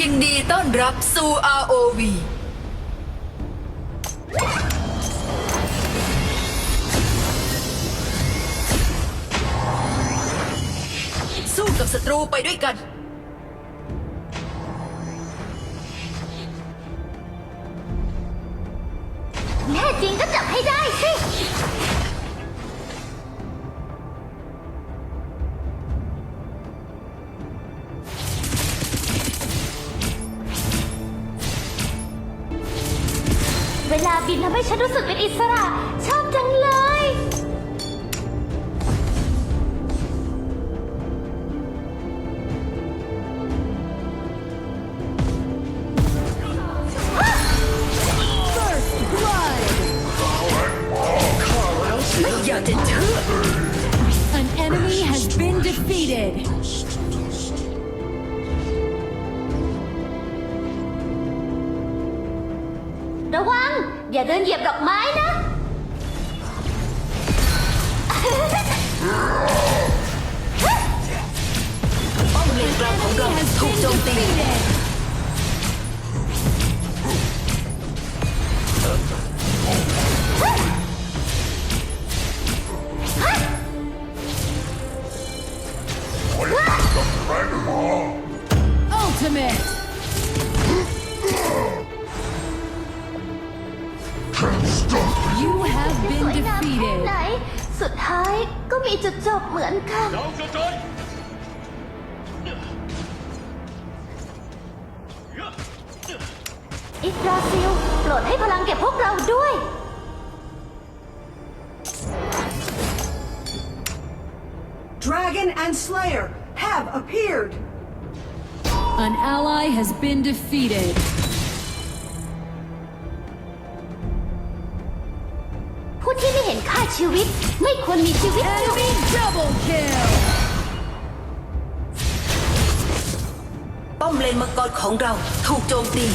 ยินดีต้อนรับสู่ ROV สู้กับศัตรูไปด้วยกัน แน่จริงก็จับให้ได้ เวลาบินทำให้ฉันรู้สึกเป็นอิสระ ชอบจังเลย อย่าเดินเหยียบดอกไม้นะ อิกราซิลโปรดให้พลังแก่พวกเราด้วย Dragon and Slayer have appeared. An ally has been defeated. ผู้ที่ไม่เห็นค่าชีวิตไม่ควรมีชีวิตอยู่ Enemy double kill. ป้อมเลนมังกรของเราถูกโจมตี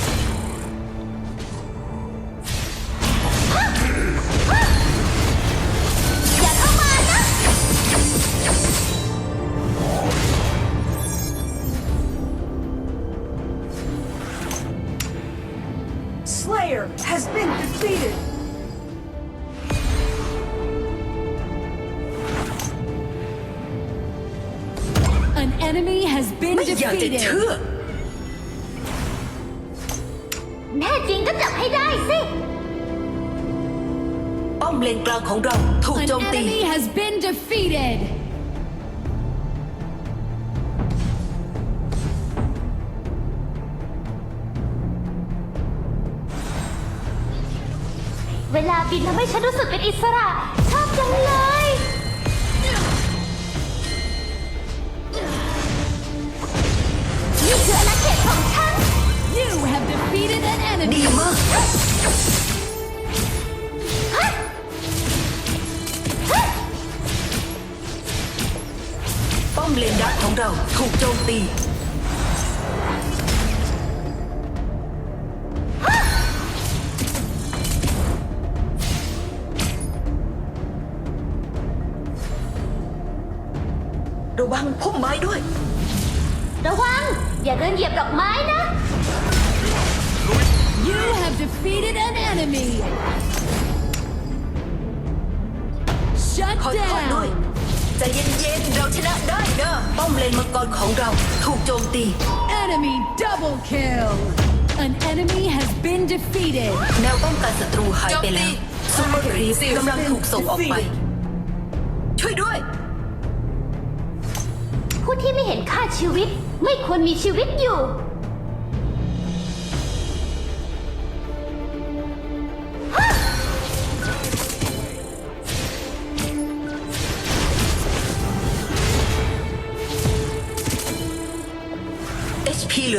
จะเชื่อ defeated. แน่จริงก็จับให้ได้สิ ป้อมเลนกลางของเราถูก An โจมตี enemy has been defeated. เวลาบินทำให้ฉันรู้สึกเป็นอิสระ ชอบจังเลย defeated an ดีมาก ป้อมเลนดักของเราถูกโจมตี ระวังพุ่มไม้ด้วย ระวัง อย่าเดินเหยียบดอกไม้นะ defeated an enemy. Shut ขอโทษด้วย down. ใจเย็นๆ เราชนะได้เนอะป้อมเลนมังกรของเราถูกโจมตี Enemy double kill. An enemy has been defeated. แนวป้องกันศัตรูหายไปแล้วซูเปอร์รีฟกำลังถูกส่งออกไป ช่วยด้วย ผู้ที่ไม่เห็นค่าชีวิตไม่ควรมีชีวิตอยู่ HP เหล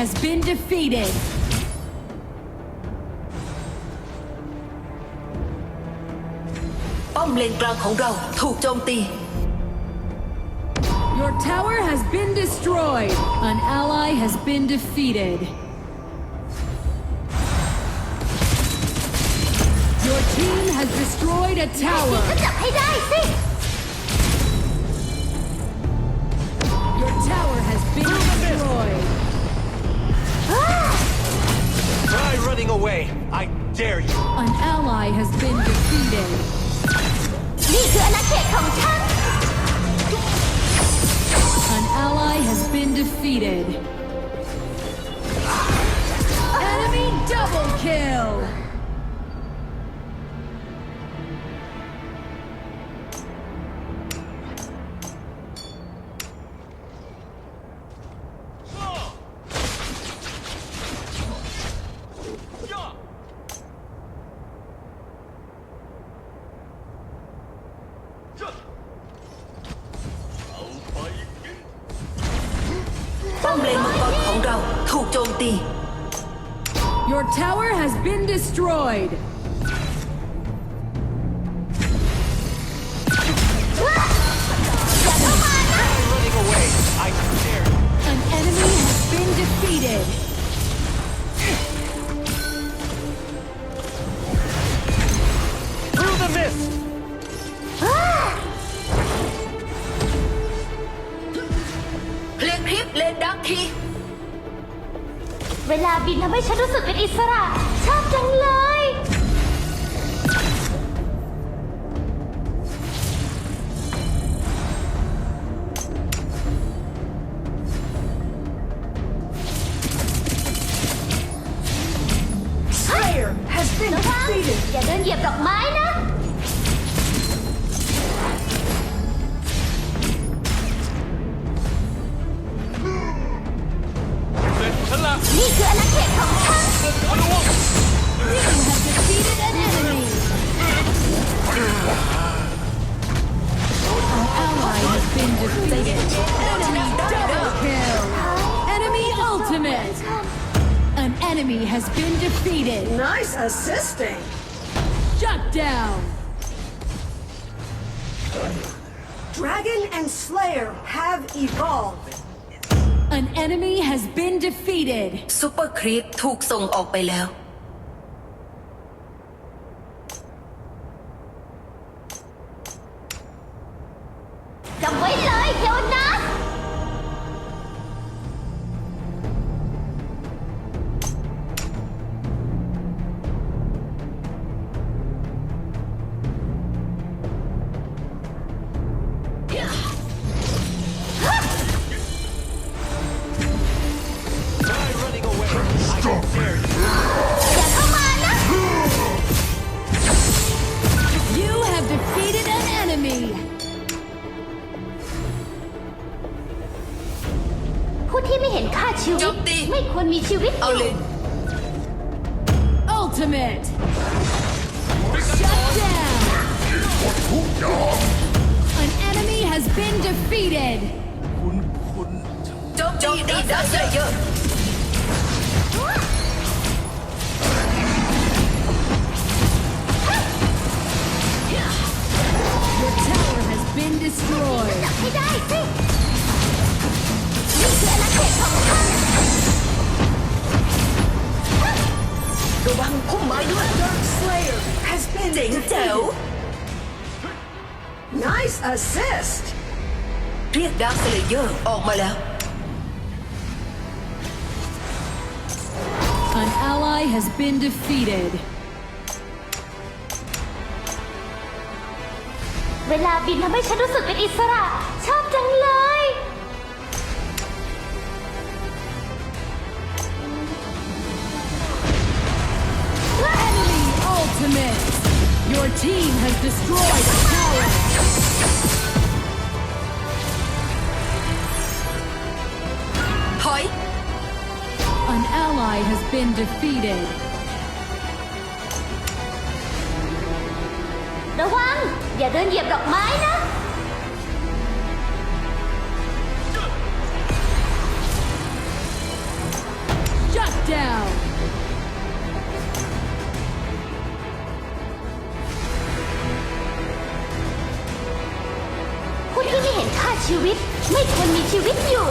has been defeated. Your tower has been destroyed. An ally has been defeated. Your team has destroyed a tower. Your tower has been destroyed. Try running away. I dare you. An ally has been defeated. นี่คืออาณาเขตของฉัน An ally has been defeated. Enemy double kill. ป้อมเลนมังกรของเราถูกโจมตี Your tower has been destroyed. Try running away. I dare you. An enemy has been defeated. ที เวลาบินทำให้ฉันรู้สึกเป็นอิสระ ชอบจังเลย defeated. Nice assisting. Shut down. Dragon and Slayer have evolved. An enemy has been defeated. ซูเปอร์ครีปถูกส่งออกไปแล้ว จำไว้เลยโยนัส Try ะ ม่ควรมีชีวิตอ เอาเล ยู่ น Ultimate. Shut down. An enemy has been defeated. โจมตีดักเลเยอร์ Your tower has been destroyed. จับให้ได้สิ นี่คืออาณาเขตของฉัน ระวังพุ่มไม้ด้วย Dark Slayer has been เจ๋งแจ๋ว defeated. Nice assist. เรียกดักเลเยอร์ออกมาแล้ว An ally has been defeated. เวลาบินทำให้ฉันรู้สึกเป็นอิสระ ชอบ team has destroyed a tower! Hoi! An ally has been defeated. Đồ Hoang, và đơn dẹp độc mái đó! ชีวิต ไม่ควรมีชีวิตอยู่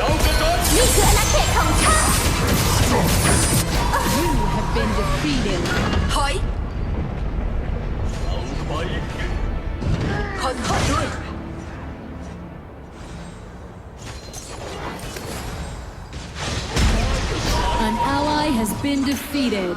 Don't get up! นี่คืออาณาเขตของฉัน You have been defeated. ถอย เอาไป ขอโทษด้วย An ally has been defeated.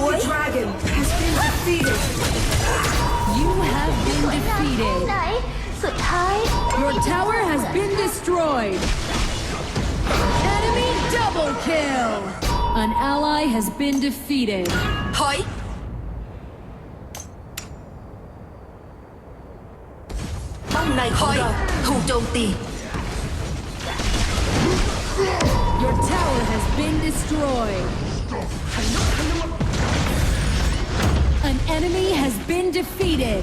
Your dragon has been defeated. You have been defeated. Your tower has been destroyed. Enemy double kill. An ally has been defeated. Hoi. Băng này không thủ trông tì. Your tower has been destroyed. An enemy has been defeated.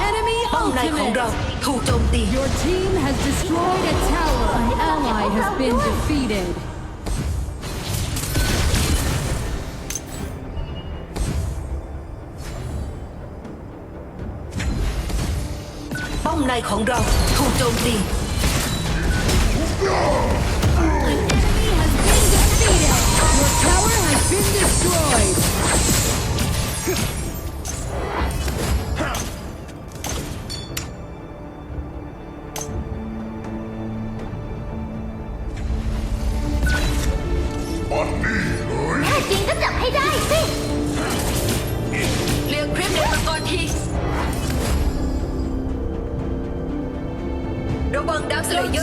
Enemy ultimate. Your team has destroyed a tower. An ally has been defeated. Bom này không đâu. Thu. been destroyed!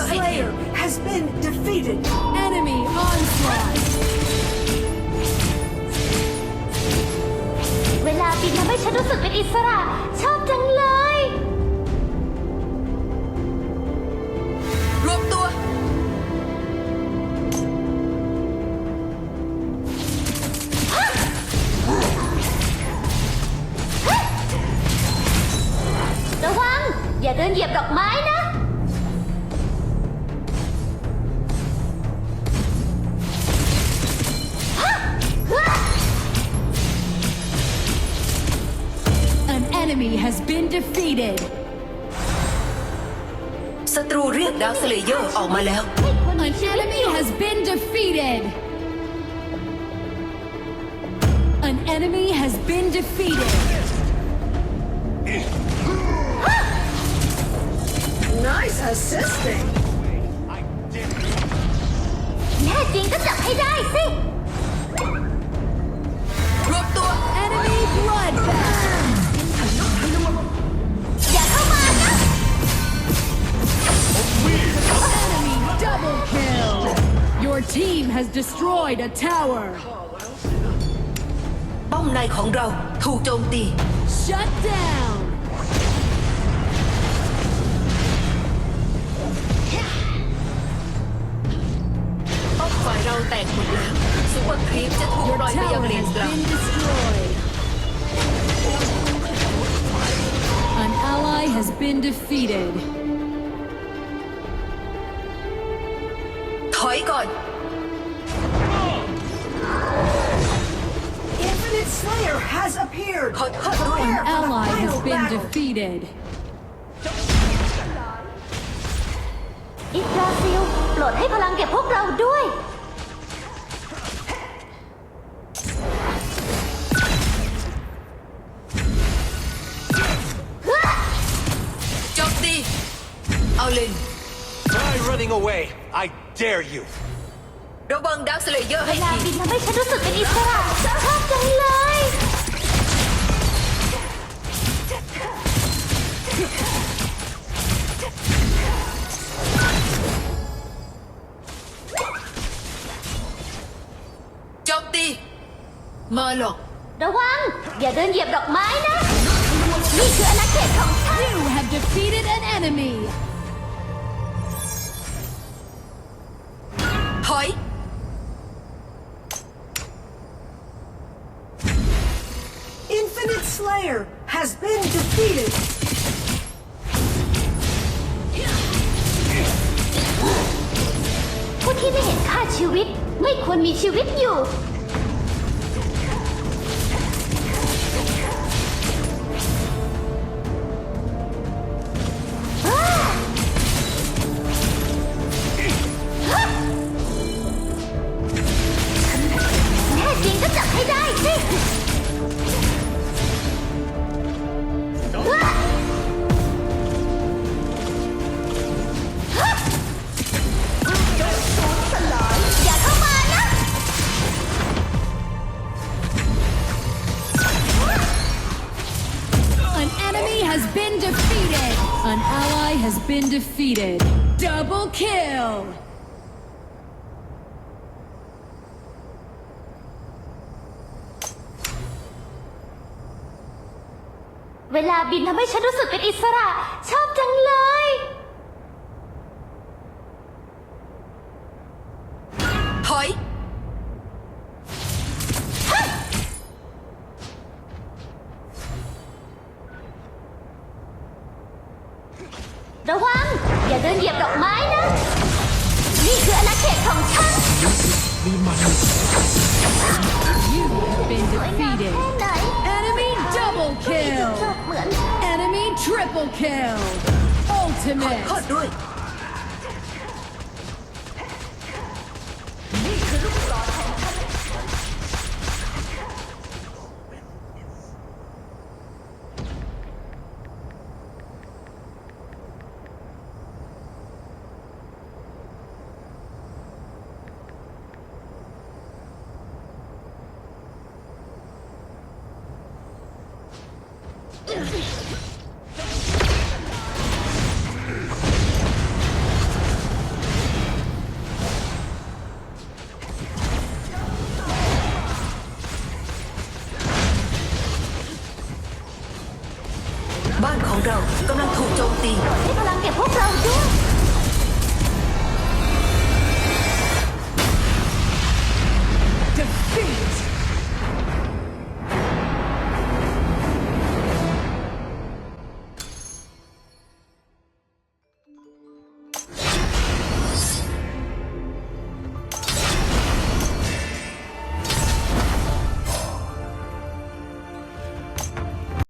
Slayer has been defeated. Enemy onslaught. เวลาบินทำให้ฉันรู้สึกเป็นอิสระ ชอบจังเลย รวมตัว ระวัง อย่าเดินเหยียบดอกไม้นะ defeated. ศัตรูเรียกดักสเลเยอร์ออกมาแล้ว An enemy has been defeated. An enemy has been defeated. Nice assisting. I dare you! แน่จริงก็จับให้ได้สิ รวมตัว Enemy bloodbath. Enemy double kill! Your team has destroyed a tower! Này của chúng thu trông tì. Shut down! Bom phải rau tẹt một sẽ thu bây giờ. An ally has been defeated. ถอยก่อน Infinite Slayer Slayer has appeared. ขอโทษด้วย An Prepare for the ally has final been battle. defeated. อิสราซิลโปรดให้พลังแก่พวกเราด้วย โจมตี เอาเลน Try running away. I dare you. ระวังดักสเลเยอร์ เว ให้ ลา ที บินทำให้ฉันรู้สึกเป็นอิสระชอบจังเลย โจมตี มาหรอก ระวัง อย่าเดินเหยียบดอกไม้นะ นี่คืออาณาเขตของฉัน You have defeated an enemy. Slayer has been defeated. ผู้ที่ไม่เห็นค่าชีวิต ไม่ควรมีชีวิตอยู่ แน่จริงก็จับให้ได้สิ เวลาบินทำให้ฉันรู้สึกเป็นอิสระ ชอบจังเลย เรากำลังถูกโจมตีให้พลังแก่พวกเราด้วย